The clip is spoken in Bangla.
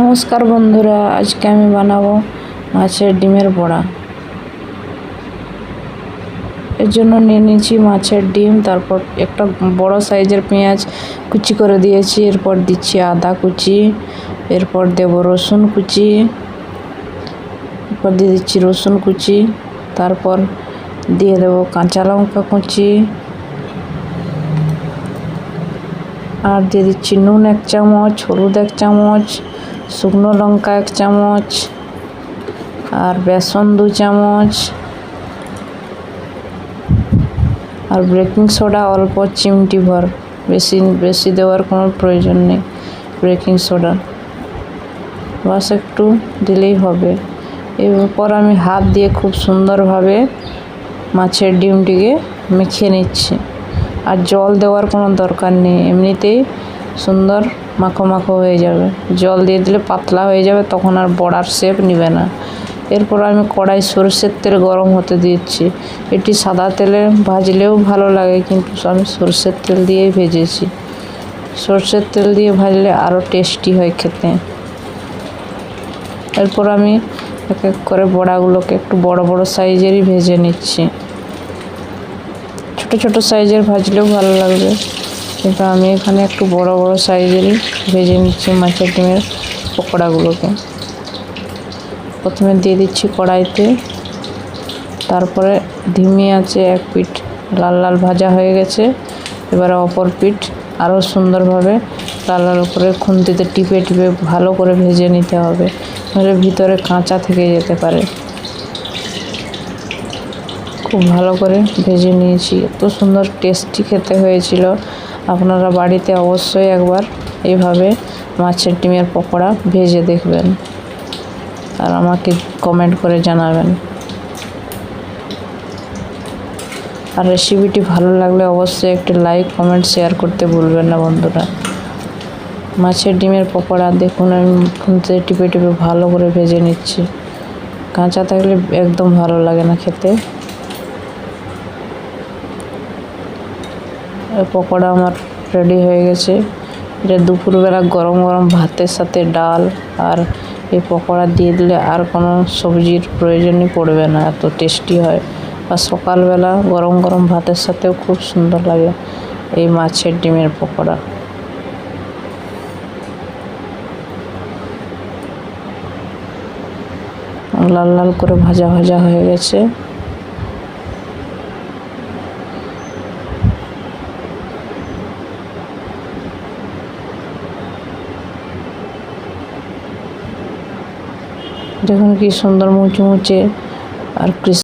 নমস্কার বন্ধুরা, আজকে আমি বানাবো মাছের ডিমের বড়া। এর জন্য নিয়ে নিয়েছি মাছের ডিম, তারপর একটা বড় সাইজের পেঁয়াজ কুচি করে দিয়েছি, এরপর দিচ্ছি আদা কুচি, এরপর দেব রসুন কুচি, এরপর দিয়ে দিচ্ছি রসুন কুচি, তারপর দিয়ে দেব কাঁচা লঙ্কা কুচি, আর দিয়ে দিচ্ছি নুন এক চামচ, হলুদ এক চামচ শুকনো লঙ্কা এক চামচ আর বেসন দু চামচ আর বেকিং সোডা অল্প চিমটি ভর। বেশি বেশি দেওয়ার কোনো প্রয়োজন নেই বেকিং সোডা। বাস একটু দিলেই হবে। এরপর আমি হাত দিয়ে খুব সুন্দরভাবে মাছের ডিমটিকে মেখে নিচ্ছি। আর জল দেওয়ার কোনো দরকার নেই। এমনিতেই সুন্দর মাখো মাখো হয়ে যাবে। জল দিয়ে দিলে পাতলা হয়ে যাবে, তখন আর বড়ার শেপ নিবে না। এরপর আমি কড়াই সরষের তেল গরম হতে দিচ্ছি। এটি সাদা তেলে ভাজলেও ভালো লাগে, কিন্তু আমি সরষের তেল দিয়েই ভেজেছি। সরষের তেল দিয়ে ভাজলে আরও টেস্টি হয় খেতে। এরপর আমি এক এক করে বড়াগুলোকে একটু বড় বড় সাইজেরই ভেজে নিচ্ছি। ছোট ছোট সাইজের ভাজলেও ভালো লাগবে। কিন্তু আমি এখানে একটু বড় বড় সাইজেরই ভেজে নিচ্ছি মাছের ডিমের পকোড়াগুলোকে। প্রথমে দিয়ে দিচ্ছি কড়াইতে। তারপরে ধিমি আছে এক পিঠ, লাল লাল ভাজা হয়ে গেছে। এবারে অপর পিঠ আরও সুন্দরভাবে লাল লাল করে খুন্তিতে টিপে টিপে ভালো করে ভেজে নিতে হবে। নাহলে ভিতরে কাঁচা থেকে যেতে পারে। খুব ভালো করে ভেজে নিয়েছি। এত সুন্দর টেস্টি খেতে হয়েছিল। আপনারা বাড়িতে অবশ্যই একবার এইভাবে মাছের ডিমের পকোড়া ভেজে দেখবেন। আর আমাকে কমেন্ট করে জানাবেন। আর রেসিপিটি ভালো লাগলে অবশ্যই একটি লাইক কমেন্ট শেয়ার করতে ভুলবেন না বন্ধুরা। মাছের ডিমের পকোড়া দেখুন, আমি খুঁজতে টিপে টিপে ভালো করে ভেজে নিচ্ছি। কাঁচা থাকলে একদম ভালো লাগে না খেতে। পকোড়া আমার রেডি হয়ে গেছে। এটা দুপুরবেলা গরম গরম ভাতের সাথে ডাল আর এই পকোড়া দিয়ে দিলে আর কোনো সবজির প্রয়োজনই পড়বে না, এত টেস্টি হয়। আর সকালবেলা গরম গরম ভাতের সাথেও খুব সুন্দর লাগে এই মাছের ডিমের পকোড়া। লাল লাল করে ভাজা ভাজা হয়ে গেছে। দেখুন কি সুন্দর মুচমুচে আর ক্রিস